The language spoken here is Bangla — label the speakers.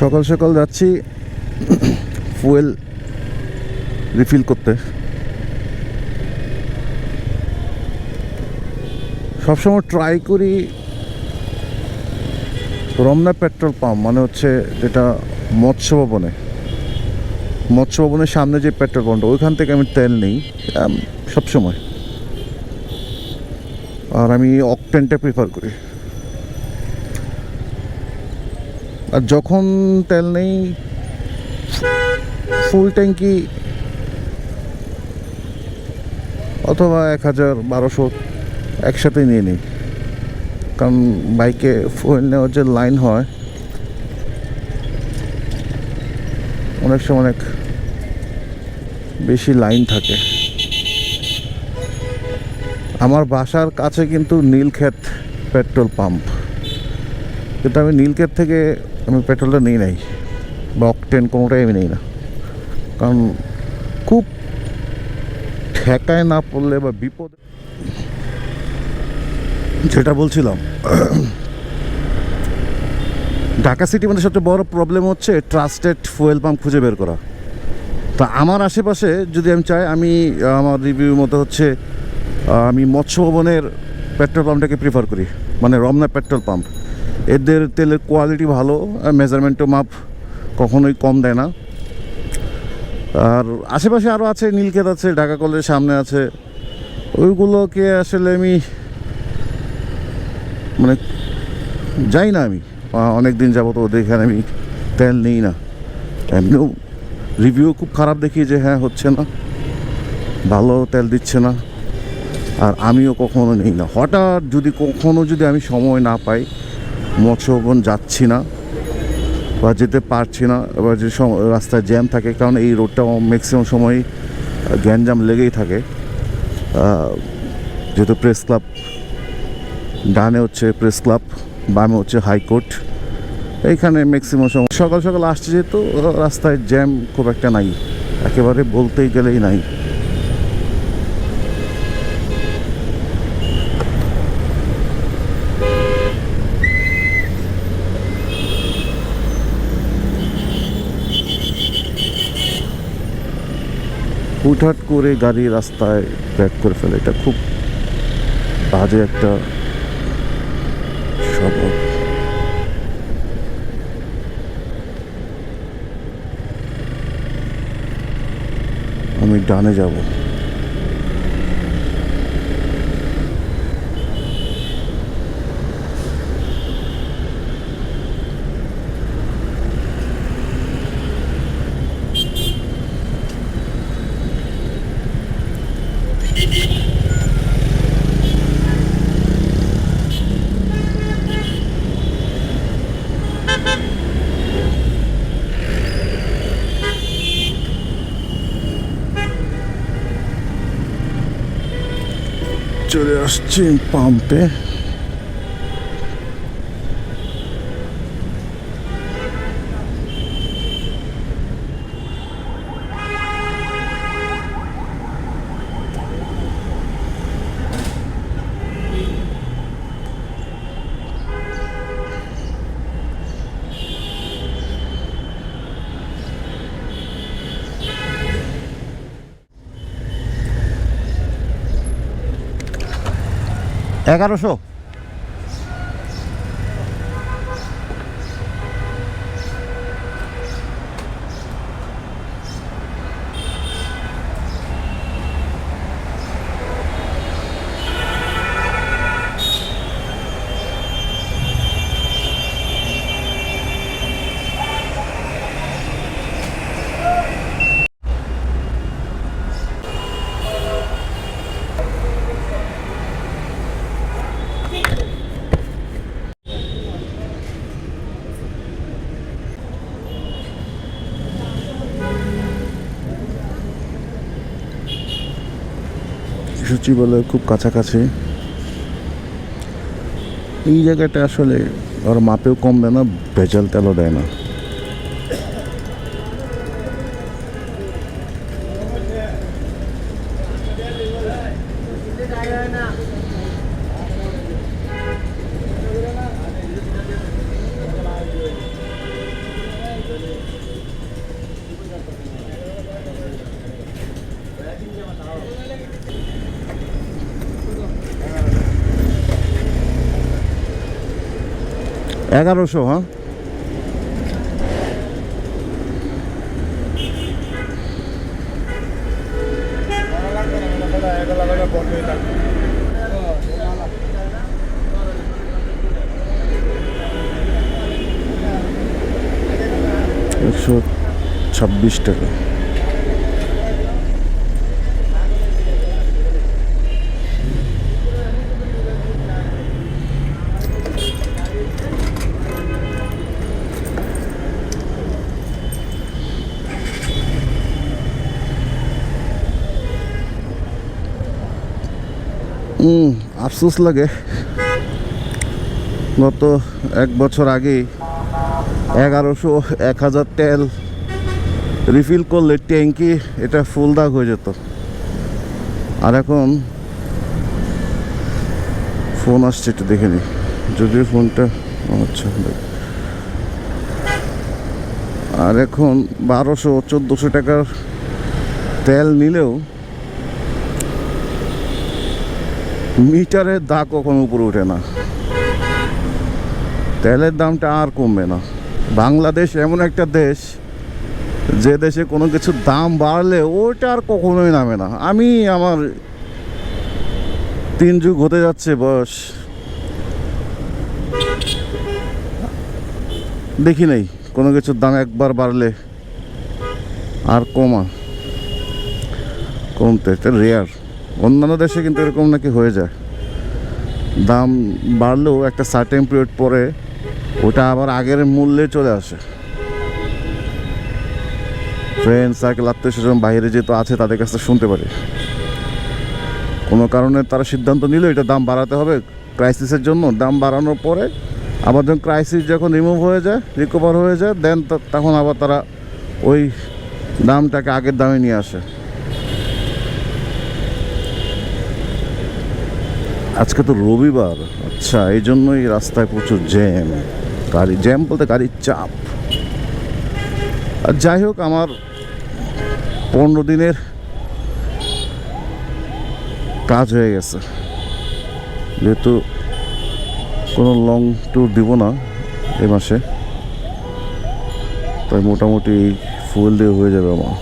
Speaker 1: সকাল সকাল যাচ্ছি ফুয়েল রিফিল করতে। সবসময় ট্রাই করি রমনা পেট্রোল পাম্প মানে হচ্ছে যেটা মৎস্য ভবনে। মৎস্য ভবনের সামনে যে পেট্রোল পাম্পটা ওইখান থেকে আমি তেল নিই সবসময়। আর আমি অকটেনটা প্রিফার করি। আর যখন তেল নেই ফুল ট্যাঙ্কি অথবা এক হাজার বারোশো একসাথে নিয়ে নিই। কারণ বাইকে ফুয়েল নেওয়ার যে লাইন হয়, অনেক সময় অনেক বেশি লাইন থাকে। আমার বাসার কাছে কিন্তু নীলক্ষেত পেট্রোল পাম্প। কিন্তু আমি নীলক্ষেত থেকে আমি পেট্রোলটা নিই নাই। বা অকটেন কোনোটাই আমি নিই না। কারণ খুব ঠেকায় না পড়লে বা বিপদ যেটা বলছিলাম, ঢাকা সিটি মানে সবচেয়ে বড় প্রবলেম হচ্ছে ট্রাস্টেড ফুয়েল পাম্প খুঁজে বের করা। তা আমার আশেপাশে যদি আমি চাই, আমি, আমার রিভিউ মতো হচ্ছে, আমি মৎস্য ভবনের পেট্রোল পাম্পটাকে প্রিফার করি। মানে রমনা পেট্রোল পাম্প এদের তেলের কোয়ালিটি ভালো মেজারমেন্টও মাপ কখনোই কম দেয় না। আর আশেপাশে আরও আছে, নীলক্ষেত আছে, ঢাকা কলেজের সামনে আছে। ওইগুলোকে আসলে আমি মানে যাই না আমি। অনেক দিন যাব তো ওদের এখানে আমি তেল নিই না। এমনিও রিভিউ খুব খারাপ দেখি যে হ্যাঁ হচ্ছে না। ভালো তেল দিচ্ছে না। আর আমিও কখনো নেই না। হঠাৎ যদি কখনো যদি আমি সময় না পাই মৎস্যভবন যাচ্ছি না বা যেতে পারছি না, এবার যে রাস্তায় জ্যাম থাকে, কারণ এই রোডটা ম্যাক্সিমাম সময় গ্যাঞ্জাম লেগেই থাকে। যেহেতু প্রেস ক্লাব ডানে হচ্ছে প্রেস ক্লাব বামে হচ্ছে হাইকোর্ট এইখানে ম্যাক্সিমাম সময়, সকাল সকাল আসছে যেহেতু, রাস্তায় জ্যাম খুব একটা নাই, একেবারে বলতেই গেলেই নাই। হুটহাট করে গাড়ি রাস্তায় ব্যাক করে ফেলে। এটা খুব বাজে একটা স্বভাব। আমি ডানে যাব। চলে আসছি পাম্পে এগারোশো? সচিবালয় খুব কাছাকাছি। এই জায়গাটা আসলে ওর মাপেও কম দেয় না, ভেজাল তেলও দেয় না। এগারোশো হ্যাঁ? একশো ছাব্বিশ টাকা। আফসোস লাগে। গত এক বছর আগে এগারোশো এক হাজার তেল রিফিল করলে ট্যাঙ্কি এটা ফুল দাগ হয়ে যেত। আর এখন ফোন আসছে একটু দেখে নি। যদিও ফোনটা আচ্ছা আর এখন বারোশো চোদ্দোশো টাকার তেল নিলেও মিটারের দাগ কখনো উপরে ওঠে না। তেলের দামটা আর কমবে না। বাংলাদেশ এমন একটা দেশ, যে দেশে কোনো কিছুর দাম বাড়লে ওটা আর কখনোই নামে না। আমি আমার তিন যুগ হতে যাচ্ছে বয়স। দেখি নাই, কোনো কিছুর দাম একবার বাড়লে আর কমা কমতে এটা রেয়ার অন্যান্য দেশে কিন্তু এরকম নাকি হয়ে যায়। দাম বাড়লেও একটা সার্টেন পিরিয়ড পরে ওটা আবার আগের মূল্যে চলে আসে। ফ্রেন্ড সার্কেল আত্মীয় স্বজন বাইরে যেহেতু আছে, তাদের কাছে শুনতে পারি। কোনো কারণে তারা সিদ্ধান্ত নিল এটা দাম বাড়াতে হবে ক্রাইসিসের জন্য। দাম বাড়ানোর পরে আবার যখন ক্রাইসিস যখন রিমুভ হয়ে যায় রিকভার হয়ে যায় দেন তখন আবার তারা ওই দামটাকে আগের দামে নিয়ে আসে। আজকে তো রবিবার। আচ্ছা এই জন্যই রাস্তায় প্রচুর জ্যাম। গাড়ি, জ্যাম বলতে গাড়ির চাপ। আর যাই হোক, আমার পনেরো দিনের কাজ হয়ে গেছে। যেহেতু কোনো লং ট্যুর দিব না এ মাসে, তাই মোটামুটি ফুল দিয়ে হয়ে যাবে আমার।